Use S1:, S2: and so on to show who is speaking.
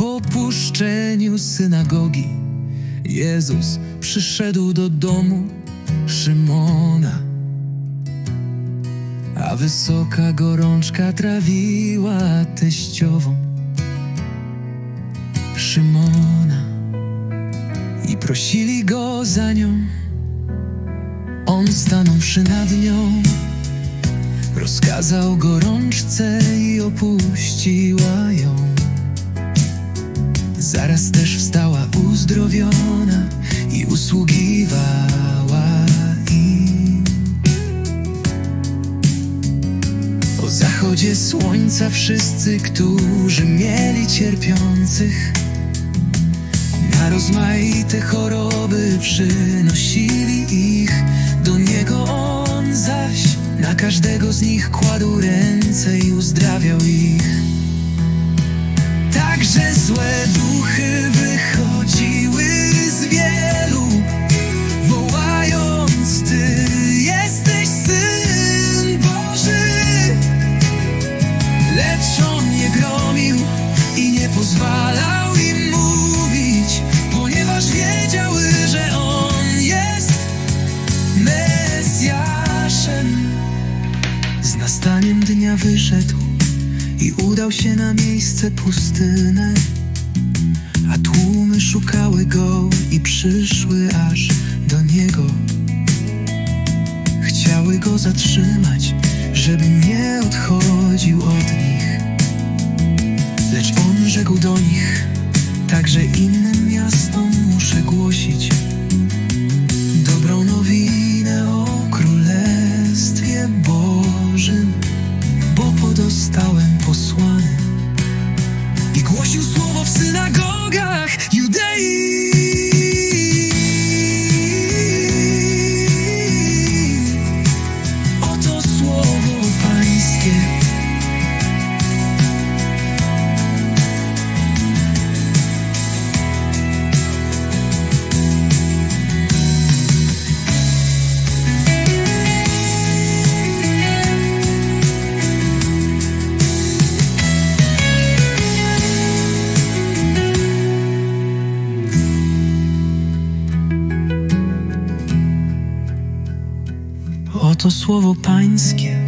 S1: Po opuszczeniu synagogi. Jezus przyszedł do domu Szymona. A wysoka gorączka trawiła teściową Szymona. I prosili go za nią. On stanąwszy nad nią Rozkazał gorączce i opuściła O zachodzie słońca wszyscy, którzy mieli cierpiących, na rozmaite choroby przynosili ich do niego on zaś na każdego z nich kładł ręce i uzdrawiał ich. Także złe duchy wychodziły pozwalał im mówić, ponieważ wiedziały, że on jest Mesjaszem. Z nastaniem dnia wyszedł i udał się na miejsce pustynne, a tłumy szukały go i przyszły aż do niego. Chciały go zatrzymać, żeby nie odchodził od nich. Do nich, także innym miastom muszę głosić dobrą nowinę o Królestwie Bożym, bo podostałem posłany i głosił słowo w synagogach Judei. Oto słowo Pańskie.